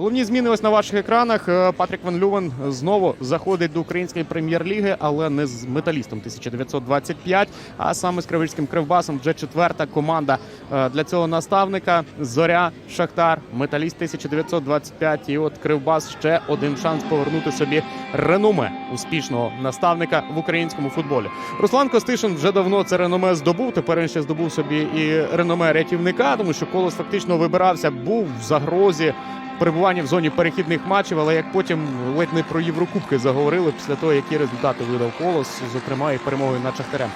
Головні зміни ось на ваших екранах. Е, Патрік Ван Лювен знову заходить до української прем'єр-ліги, але не з металістом 1925, а саме з Криворізьким кривбасом. Вже четверта команда е, для цього наставника. Зоря, Шахтар, Металіст 1925. І от Кривбас ще один шанс повернути собі реноме успішного наставника в українському футболі. Руслан Костишин вже давно це реноме здобув. Тепер він ще здобув собі і реноме рятівника, тому що колос фактично вибирався, був в загрозі перебування в зоні перехідних матчів, але як потім ледь не про Єврокубки заговорили після того, які результати видав колос, зокрема і перемогою над Шахтарем.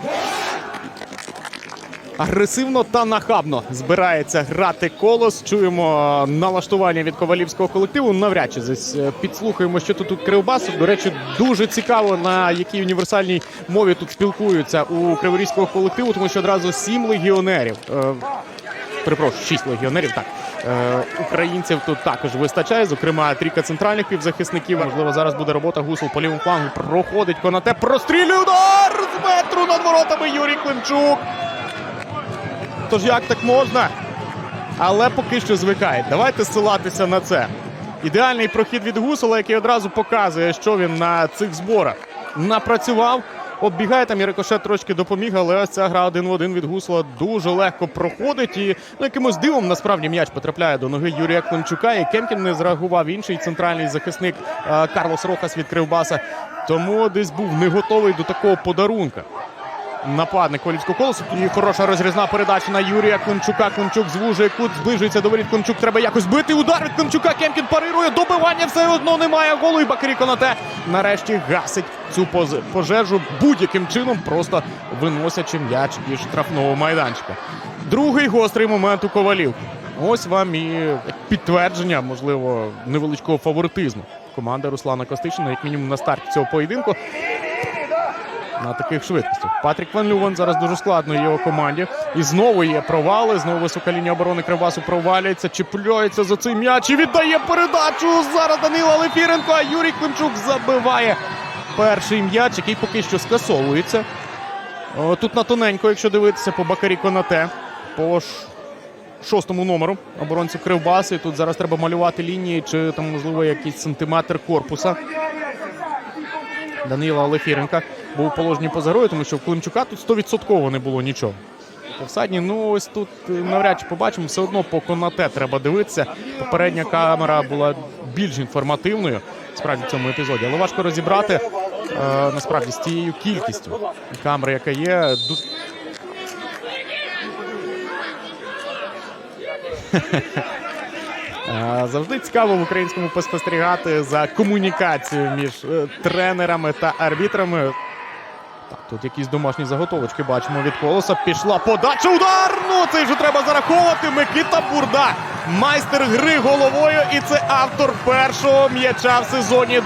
Агресивно та нахабно збирається грати колос. Чуємо е, налаштування від ковалівського колективу. Навряд чи десь е, підслухаємо, що тут тут Кривбас. До речі, дуже цікаво на якій універсальній мові тут спілкуються у криворізького колективу, тому що одразу сім легіонерів. е, Перепрошую, шість легіонерів. Так українців тут також вистачає. Зокрема, трійка центральних півзахисників. Можливо, зараз буде робота гусул по лівому флангу. Проходить конате. Прострілює удар з метру над воротами Юрій Климчук. Тож як так можна? Але поки що звикає. Давайте ссилатися на це. Ідеальний прохід від гусола, який одразу показує, що він на цих зборах напрацював. Оббігає там і рикошет трошки допоміг, але ця гра один в один від гусла дуже легко проходить. І ну, якимось дивом насправді м'яч потрапляє до ноги Юрія Климчука. І Кемкін не зреагував інший центральний захисник е, Карлос Рохас від Кривбаса. Тому десь був не готовий до такого подарунка нападник Колівського колосу. І хороша розрізна передача на Юрія Климчука. Климчук звужує кут, зближується до воріт. Климчук треба якось бити. Удар від Климчука. Кемкін парирує. Добивання все одно немає голу. І Бакарі Конате нарешті гасить цю пожежу будь-яким чином, просто виносячи м'яч із штрафного майданчика. Другий гострий момент у ковалів. Ось вам і підтвердження, можливо, невеличкого фаворитизму. Команда Руслана Костичина, як мінімум на старті цього поєдинку на таких швидкостях. Патрік Ван Лювен зараз дуже складно його команді. І знову є провали. Знову висока лінія оборони Кривбасу провалюється, чіпляється за цей м'яч і віддає передачу. Зараз Данила Лефіренко. А Юрій Климчук забиває перший м'яч, який поки що скасовується. О, Тут на тоненько, якщо дивитися по Бакарі Конате, по шостому номеру оборонців Кривбасу. І тут зараз треба малювати лінії, чи там, можливо, якийсь сантиметр корпуса. Данила Олефіренка був у положенні поза грою, тому що в Климчука тут 100% не було нічого. Офсайдні, ну ось тут е, навряд чи побачимо. Все одно по конате треба дивитися. Попередня камера була більш інформативною справді в цьому епізоді, але важко розібрати е, насправді з тією кількістю камери, яка є. Е, Завжди цікаво в українському поспостерігати за комунікацією між е, тренерами та арбітрами. Так, тут якісь домашні заготовочки бачимо від колоса. Пішла подача. Удар! Ну це вже треба зараховувати. Микита Бурда. Майстер гри головою. І це автор першого м'яча в сезоні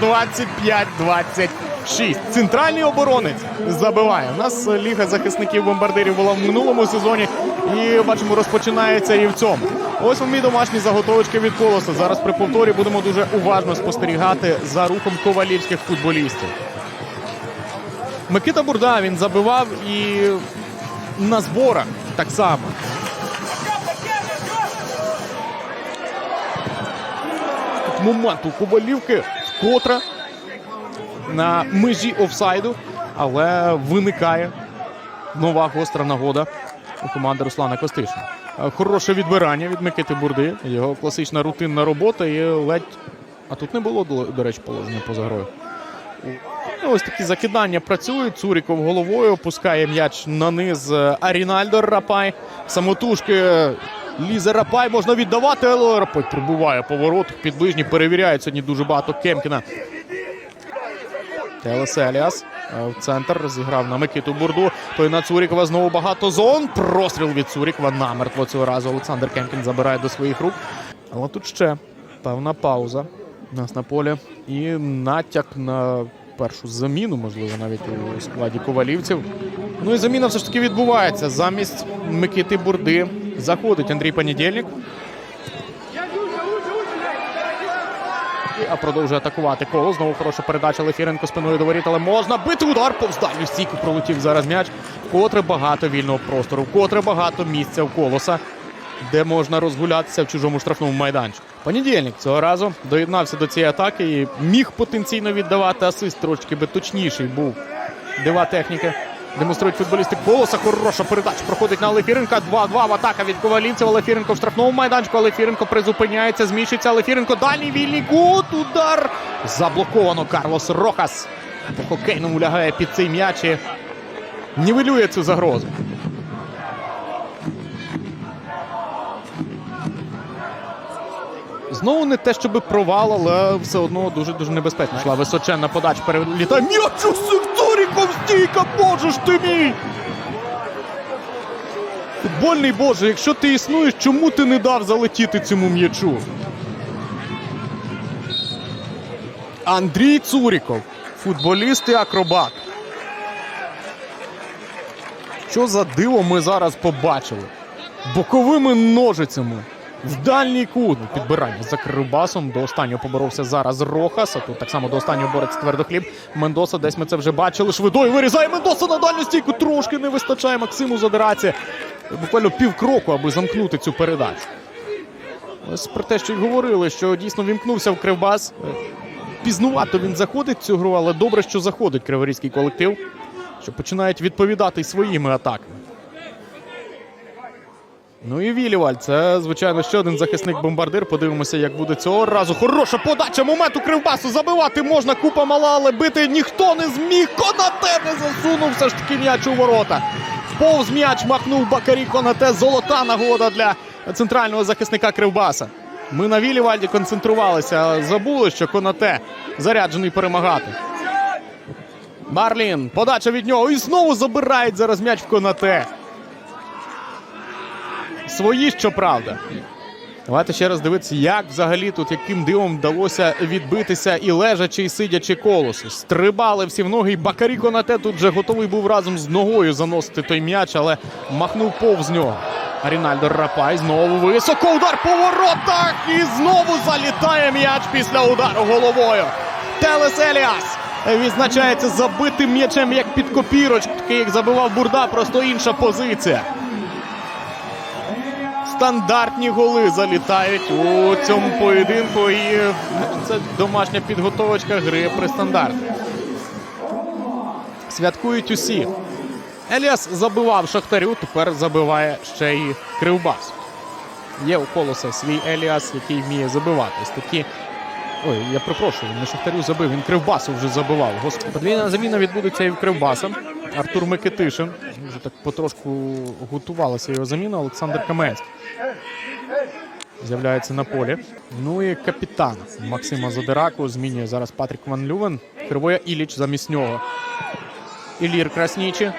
25-26. Центральний оборонець забиває. У нас ліга захисників бомбардирів була в минулому сезоні. І бачимо, розпочинається і в цьому. Ось вам домашні заготовочки від колоса. Зараз при повторі будемо дуже уважно спостерігати за рухом ковалівських футболістів. Микита Бурда він забивав і на зборах так само. Тут момент у Ковалівки вкотре на межі офсайду, але виникає нова гостра нагода у команди Руслана Костишина. Хороше відбирання від Микити Бурди. Його класична рутинна робота і ледь. А тут не було, до речі, положення поза грою. Ну, Ось такі закидання працюють. Цуріков головою опускає м'яч на низ. Арінальдо Рапай. Самотужки лізе Рапай. Можна віддавати, але Рапай пробуває поворот. Під ближній перевіряють сьогодні дуже багато Кемкіна. Телес Еліас е, в центр розіграв на Микиту Бурду. Той на Цурікова знову багато зон. Простріл від Цурікова намертво цього разу. Олександр Кемкін забирає до своїх рук. Але тут ще певна пауза у нас на полі. І натяк на першу заміну, можливо, навіть у складі ковалівців. Ну і заміна все ж таки відбувається. Замість Микити Бурди заходить Андрій Понедільник. А продовжує атакувати коло. Знову хороша передача Лефіренко спиною до воріт, але можна бити удар повз дальню стійку пролетів зараз м'яч. Вкотре багато вільного простору, вкотре багато місця у колоса. де можна розгулятися в чужому штрафному майданчику. Понедільник цього разу доєднався до цієї атаки і міг потенційно віддавати асист трошки би точніший був. Дива техніки. Демонструють футболісти колоса. Хороша передача проходить на Лефіренка. 2-2 в атака від ковалівців. Лефіренко в штрафному майданчику. Лефіренко призупиняється, зміщується. Лефіренко дальній вільний кут. Удар. Заблоковано Карлос Рохас. По хокейному лягає під цей м'яч і нівелює цю загрозу. Знову не те, щоб провал, але все одно дуже дуже небезпечно. Йшла височенна подача перелітає. М'яч у секторі Ковстійка, боже ж ти мій! Футбольний Боже, якщо ти існуєш, чому ти не дав залетіти цьому м'ячу? Андрій Цуріков, футболіст і акробат. Що за диво ми зараз побачили? Боковими ножицями. В дальній кут підбирання за Кривбасом. До останнього поборовся зараз Рохас. А тут так само до останнього бореться твердохліб. Мендоса, десь ми це вже бачили. Швидою вирізає Мендоса на дальню стійку. Трошки не вистачає Максиму задираці. Буквально півкроку, аби замкнути цю передачу. Ось про те, що й говорили, що дійсно вімкнувся в Кривбас. Е, Пізнувато він заходить в цю гру, але добре, що заходить криворізький колектив, що починають відповідати своїми атаками. Ну і Віліваль, це, звичайно, ще один захисник-бомбардир. Подивимося, як буде цього разу. Хороша подача. Момент у кривбасу забивати можна. Купа мала, але бити ніхто не зміг. Конате не засунув все ж таки м'яч у ворота. Повз м'яч махнув Бакарі Конате. Золота нагода для центрального захисника Кривбаса. Ми на Вілівальді концентрувалися. Забули, що Конате заряджений перемагати. Марлін, подача від нього. І знову забирають зараз м'яч в Конате. Свої, щоправда. Давайте ще раз дивитися, як взагалі тут яким дивом вдалося відбитися і лежачи, і сидячи колосу. Стрибали всі в ноги, і Бакарі Конате тут вже готовий був разом з ногою заносити той м'яч, але махнув повз нього. Рінальдо Рапай знову високо удар по воротах і знову залітає м'яч після удару головою. Телес Еліас відзначається забитим м'ячем як під копірочку, як забивав Бурда, просто інша позиція. Стандартні голи залітають у цьому поєдинку. І ну, це домашня підготовочка гри при стандарті. Святкують усі. Еліас забивав Шахтарю, тепер забиває ще й Кривбас. Є у колоса свій Еліас, який вміє забиватись. Такі. Ой, я припрошую, не Шахтарю забив, він Кривбасу вже забивав. Господи. Подвійна заміна відбудеться і в Кривбаса. Артур Микитишин. Вже так потрошку готувалася його заміна. Олександр Каменський. З'являється на полі. Ну і капітан Максима Задираку змінює зараз Патрік Ван Лювен. Кривоя Іліч замість нього. Ілір Краснічі.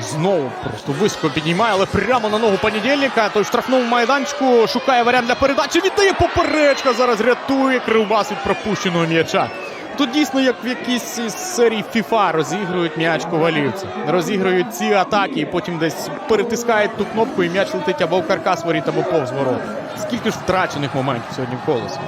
Знову просто високо піднімає, але прямо на ногу понедільника. Той в штрафному майданчику шукає варіант для передачі. Віддає поперечка. Зараз рятує Кривбас від пропущеного м'яча. Тут дійсно як в якійсь із серії FIFA розігрують м'яч ковалівці. Розігрують ці атаки і потім десь перетискають ту кнопку і м'яч летить або в каркас воріт, або повз ворот. Скільки ж втрачених моментів сьогодні в колесі.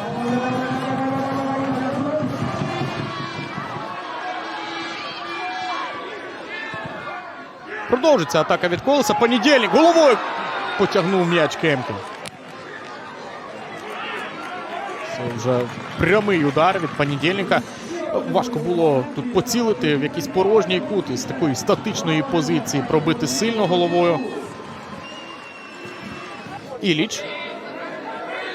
Продовжиться атака від колеса. Понедільник головою потягнув м'яч Кемкін. Це вже прямий удар від понедільника. Важко було тут поцілити в якийсь порожній кут із такої статичної позиції, пробити сильно головою. Іліч.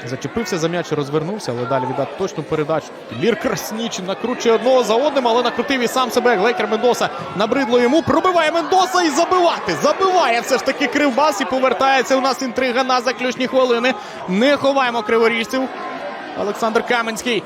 Зачепився за м'яч розвернувся, але далі віддати точну передачу. Лір Краснічин накручує одного за одним, але накрутив і сам себе. Глейкер Мендоса набридло йому. Пробиває Мендоса і забивати. Забиває все ж таки кривбас і повертається. У нас інтрига на заключні хвилини. Не ховаємо криворіжців. Олександр Каменський.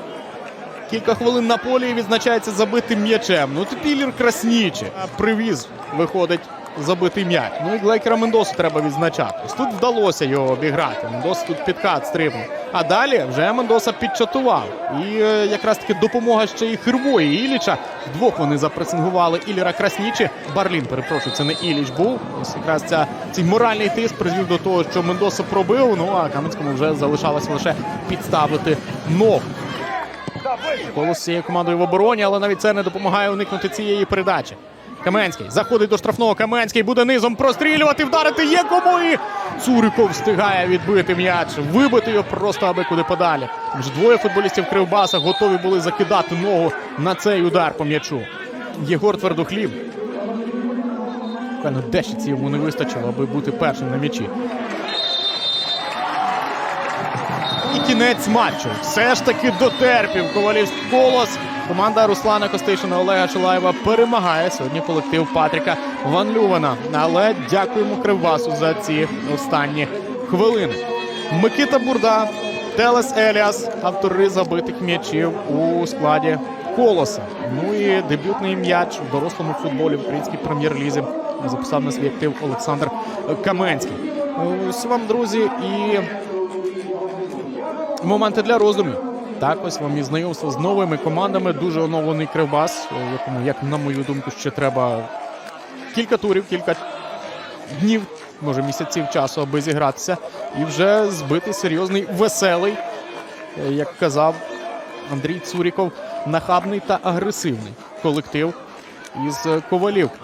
Кілька хвилин на полі і відзначається забитим м'ячем. Ну тепер Лір Краснічі. Привіз, виходить, забитий м'яч. Ну і Глейкера Мендосу треба відзначати. Тут вдалося його обіграти. Мендос тут підкат стрибнув. А далі вже Мендоса підчатував. І е, якраз таки допомога ще і Хирвої і Іліча. Вдвох вони запресингували Іліра Краснічі. Барлін, перепрошую, це не Іліч був. Ось якраз ця, цей моральний тиск призвів до того, що Мендоса пробив. Ну а Каменському вже залишалось лише підставити ногу. Колос з цією командою в обороні, але навіть це не допомагає уникнути цієї передачі. Каменський заходить до штрафного. Каменський буде низом прострілювати, вдарити є кому і Цуриков встигає відбити м'яч, вибити його просто аби куди подалі. Вже двоє футболістів Кривбаса готові були закидати ногу на цей удар по м'ячу. Єгор Твердохліб. Певно, дещиці йому не вистачило, аби бути першим на м'ячі. Кінець матчу. Все ж таки дотерпів Ковалівський колос. Команда Руслана Костишина Олега Шилаєва перемагає сьогодні колектив Патріка Ван Лювана. Але дякуємо Кривбасу за ці останні хвилини. Микита Бурда, Телес Еліас, автори забитих м'ячів у складі колоса. Ну і дебютний м'яч у дорослому футболі в українській прем'єр-лізі записав на свій актив Олександр Каменський. Ось вам, друзі, і моменти для роздумів. Так, ось вам і знайомство з новими командами. Дуже оновлений кривбас, якому, як на мою думку, ще треба кілька турів, кілька днів, може місяців часу, аби зігратися, і вже збити серйозний веселий, е, як казав Андрій Цуріков, нахабний та агресивний колектив із Ковалівки.